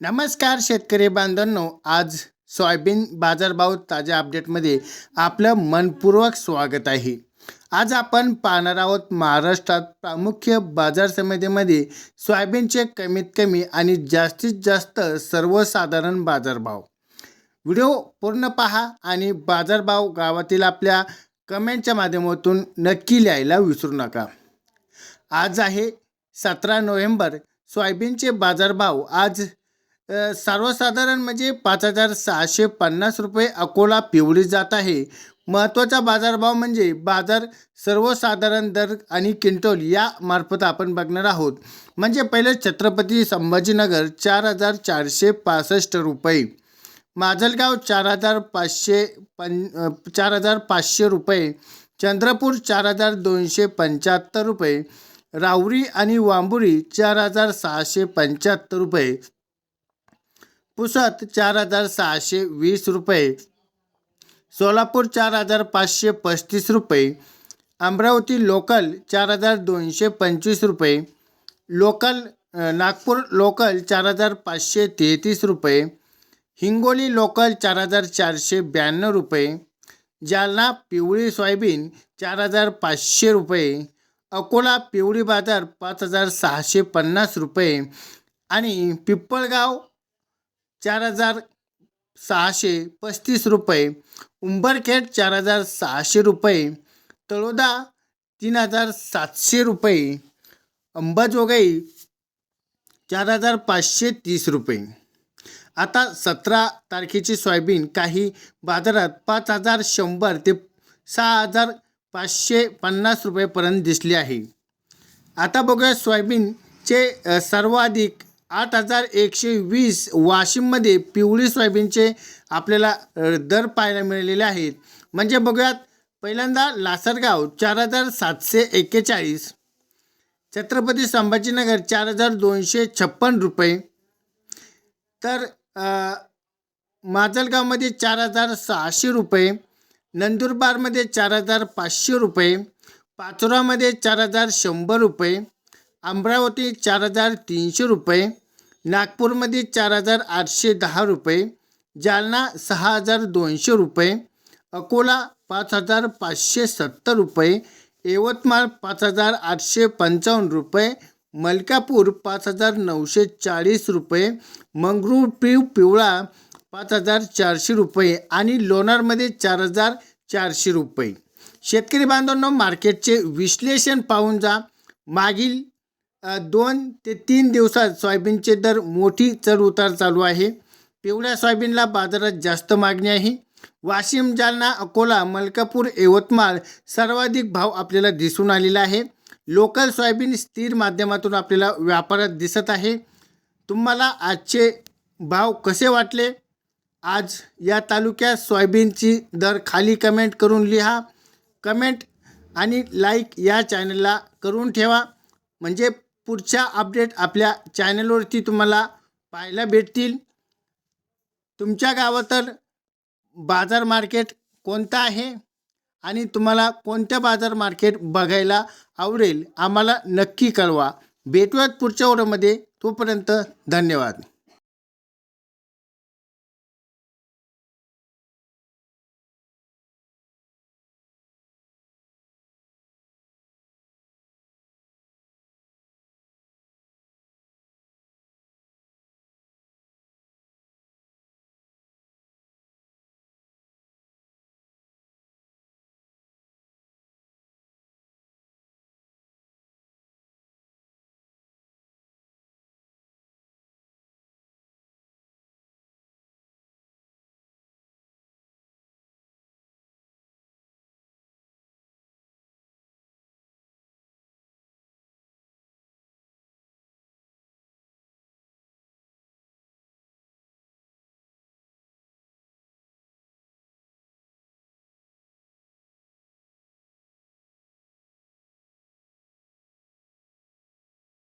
नमस्कार शेतकरी बांधवांनो आज सोयाबीन बाजारभाव ताज्या अपडेटमध्ये आपलं मनपूर्वक स्वागत आहे. आज आपण पाहणार आहोत महाराष्ट्रात प्रामुख्य बाजार समितीमध्ये सोयाबीनचे कमीत कमी आणि जास्तीत जास्त सर्वसाधारण बाजारभाव व्हिडिओ पूर्ण पहा आणि बाजारभाव गावातील आपल्या कमेंटच्या माध्यमातून नक्की लिहायला विसरू नका. आज आहे सतरा नोव्हेंबर सोयाबीनचे बाजारभाव आज सर्वसाधारण म्हणजे पाच हजार सहाशे पन्नास रुपये अकोला पिवळी जात आहे. महत्त्वाचा बाजारभाव म्हणजे बाजार सर्वसाधारण दर आणि किंटोल या मार्फत आपण बघणार आहोत. म्हणजे पहिले छत्रपती संभाजीनगर चार हजार चारशे पासष्ट रुपये. माजलगाव चार हजार पाचशे पं चार हजार पाचशे रुपये. चंद्रपूर चार हजार दोनशे पंच्याहत्तर रुपये. राहुरी आणि वांबुरी चार हजार सहाशे पंच्याहत्तर रुपये. पुसद चार हजार सहाशे वीस रुपये. सोलापूर चार हजार पाचशे पस्तीस रुपये. अमरावती लोकल चार हजार दोनशे पंचवीस रुपये. लोकल नागपूर लोकल चार हजार पाचशे तेहतीस रुपये. हिंगोली लोकल चार हजार चारशे ब्याण्णव रुपये. जालना पिवळी सोयाबीन चार हजार पाचशे रुपये. अकोला पिवळी बाजार पाच हजार सहाशे पन्नास रुपये. आणि पिप्पळगाव चार हजार सहाशे पस्तीस रुपये. उंबरखेड चार हजार सहाशे रुपये. तळोदा तीन हजार सातशे रुपये. अंबाजोगाई चार हजार पाचशे तीस रुपये. आता सतरा तारखेची सोयाबीन काही बाजारात पाच हजार शंभर ते सहा हजार पाचशे पन्नास रुपयेपर्यंत दिसली आहे. आता बघूया सोयाबीनचे सर्वाधिक आठ हजार एकशे वीस वाशिममध्ये पिवळी सोयाबीनचे आपल्याला दर पाहायला मिळालेले आहेत. म्हणजे बघूयात पहिल्यांदा लासरगाव चार हजार सातशे एक्केचाळीस छत्रपती संभाजीनगर चार हजार दोनशे छप्पन रुपये तर माजलगावमध्ये चार हजार सहाशे रुपये नंदुरबारमध्ये चार हजार पाचशे रुपये पाचोरामध्ये चार हजार शंभर रुपये अमरावती चार हजार तीनशे रुपये नागपूरमध्ये चार हजार आठशे दहा रुपये जालना सहा हजार दोनशे रुपये अकोला पाच हजार पाचशे सत्तर रुपये यवतमाळ पाच हजार आठशे पंचावन्न रुपये मलकापूर पाच हजार नऊशे चाळीस रुपये मंगरूळ पिव पिवळा पाच हजार चारशे रुपये आणि लोणारमध्ये चार हजार चारशे रुपये. शेतकरी बांधवांनो मार्केटचे विश्लेषण पाहून जा. मागील दोन ते तीन दिवसात सोयाबीनचे दर मोठी चढ उतार चालू आहे. पिवळ्या सोयाबीनला बाजारात जास्त मागणी आहे. वाशिम जालना अकोला मलकापूर यवतमाळ सर्वाधिक भाव आपल्याला दिसून आलेला आहे. लोकल सोयाबीन स्थिर माध्यमातून आपल्याला व्यापारात दिसत आहे. तुम्हाला आजचे भाव कसे वाटले? आज या तालुक्यात सोयाबीनची दर खाली कमेंट करून लिहा. कमेंट आणि लाईक या चॅनलला करून ठेवा. म्हणजे पुढच्या अपडेट आपल्या चॅनलवरती तुम्हाला पाहायला भेटतील. तुमच्या गावातील बाजार मार्केट कोणतं आहे? आणि तुम्हाला कोणत्या बाजार मार्केट बघायला आवडेल? आम्हाला नक्की कळवा. भेटूयात पुढच्या ओढमध्ये तोपर्यंत धन्यवाद.